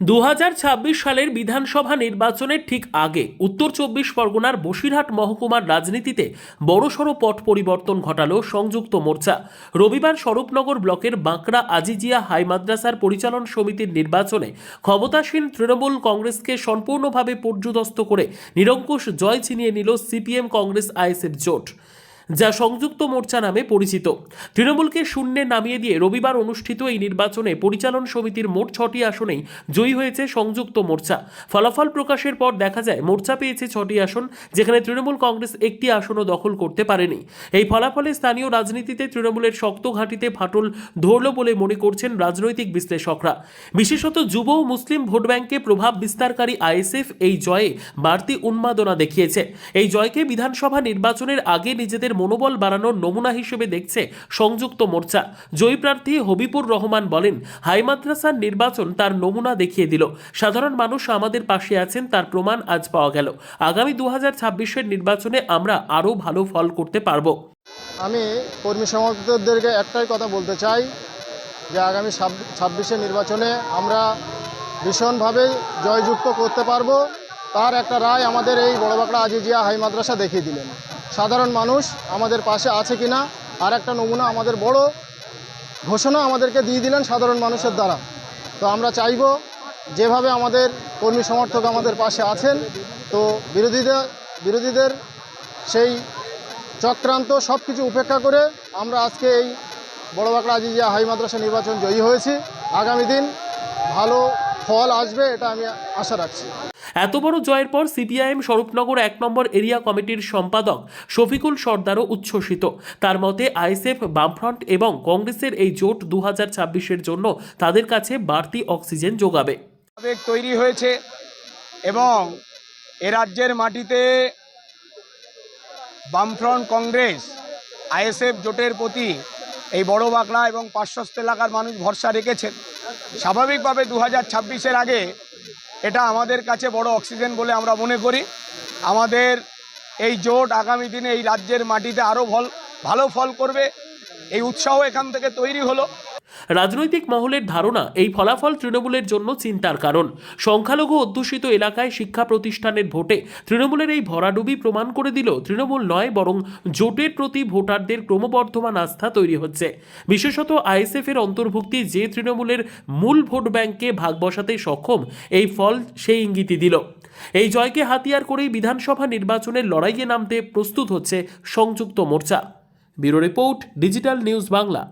দু হাজার ছাব্বিশ সালের বিধানসভা নির্বাচনের ঠিক আগে উত্তর চব্বিশ পরগনার বসিরহাট মহকুমার রাজনীতিতে বড়সড় পট পরিবর্তন ঘটালো সংযুক্ত মোর্চা। রবিবার স্বরূপনগর ব্লকের বাঁকড়া আজিজিয়া হাই মাদ্রাসার পরিচালন সমিতির নির্বাচনে ক্ষমতাসীন তৃণমূল কংগ্রেসকে সম্পূর্ণভাবে পর্যুদস্ত করে নিরঙ্কুশ জয় ছিনিয়ে নিল সিপিএম কংগ্রেস আইএসএফ জোট। যা সংযুক্ত মোর্চা নামে পরিচিত। তৃণমূলকে শূন্যে নামিয়ে দিয়ে রবিবার অনুষ্ঠিত এই নির্বাচনে পরিচালন সমিতির মোট ছটি আসনেই জয়ী হয়েছে সংযুক্ত মোর্চা। ফলাফল প্রকাশের পর দেখা যায়, মোর্চা পেয়েছে ছটি আসন, যেখানে তৃণমূল কংগ্রেস একটি আসনও দখল করতে পারেনি। এই ফলাফলে স্থানীয় রাজনীতিতে তৃণমূলের শক্ত ঘাঁটিতে ফাটল ধরল বলে মনে করছেন রাজনৈতিক বিশ্লেষকরা। বিশেষত যুব ও মুসলিম ভোট ব্যাংকে প্রভাব বিস্তারকারী আইএসএফ এই জয়ে বাড়তি উন্মাদনা দেখিয়েছে। এই জয়কে বিধানসভা নির্বাচনের আগে নিজেদের মনোবল বাড়ানোর নমুনা হিসেবে দেখছে সংযুক্ত মোর্চা। জয়ী প্রার্থী হবিপুর রহমান বলেন, হাই মাদ্রাসার নির্বাচন তার নমুনা দেখিয়ে দিল। সাধারণ মানুষ আমাদের পাশে আছেন, তার প্রমাণ আজ পাওয়া গেল। আগামী দু হাজার নির্বাচনে আমরা আরও ভালো ফল করতে পারব। আমি কর্মী সমর্থকদেরকে একটাই কথা বলতে চাই, যে আগামী ছাব্বিশে নির্বাচনে আমরা ভীষণভাবে জয়যুক্ত করতে পারব। তার একটা রায় আমাদের এই বড়বাকড়া আজিজিয়া হাই মাদ্রাসা দেখিয়ে দিলেন। সাধারণ মানুষ আমাদের পাশে আছে কি না আর একটা নমুনা আমাদের বড় ঘোষণা আমাদেরকে দিয়ে দিলেন সাধারণ মানুষের দ্বারা। তো আমরা চাইব যেভাবে আমাদের কর্মী সমর্থক আমাদের পাশে আছেন, তো বিরোধীদের বিরোধীদের সেই চক্রান্ত সব কিছু উপেক্ষা করে আমরা আজকে এই বড় বড়বাকড়া আজিজিয়া হাই মাদ্রাসা নির্বাচন জয়ী হয়েছি। আগামী দিন ভালো ফল আসবে, এটা আমি আশা রাখছি। এত বড় জয়ের পর সিপিআইএম স্বরূপনগর এক নম্বর এরিয়া কমিটির সম্পাদক শফিকুল সর্দারও উচ্ছ্বসিত। তার মতে, আইএসএফ, বামফ্রন্ট এবং কংগ্রেসের এই জোট দু হাজার জন্য তাদের কাছে বাড়তি অক্সিজেন যোগাবে। তৈরি হয়েছে এবং এ রাজ্যের মাটিতে বামফ্রন্ট কংগ্রেস, আইএসএফ জোটের প্রতি এই বড় বাঁকড়া এবং পার্শ্বস্থ এলাকার মানুষ ভরসা রেখেছেন। স্বাভাবিকভাবে দু হাজার আগে এটা আমাদের কাছে বড় অক্সিজেন বলে আমরা মনে করি। আমাদের এই জোট আগামী দিনে এই রাজ্যের মাটিতে আরও ফল, ভালো ফল করবে। এই উৎসাহ এখান থেকে তৈরি হলো। রাজনৈতিক মহলের ধারণা এই ফলাফল তৃণমূলের জন্য চিন্তার কারণ। সংখ্যালঘু অধ্যুষিত এলাকায় শিক্ষা প্রতিষ্ঠানের ভোটে তৃণমূলের এই ভরাডুবি প্রমাণ করে দিল তৃণমূল নয়, বরং জোটের প্রতি ভোটারদের ক্রমবর্ধমান আস্থা তৈরি হচ্ছে। বিশেষত আইএসএফ এর অন্তর্ভুক্তি যে তৃণমূলের মূল ভোট ব্যাংকে ভাগ বসাতে সক্ষম, এই ফল সেই ইঙ্গিতই দিল। এই জয়কে হাতিয়ার করেই বিধানসভা নির্বাচনের লড়াইয়ে নামতে প্রস্তুত হচ্ছে সংযুক্ত মোর্চা। Bureau report, digital news Bangla.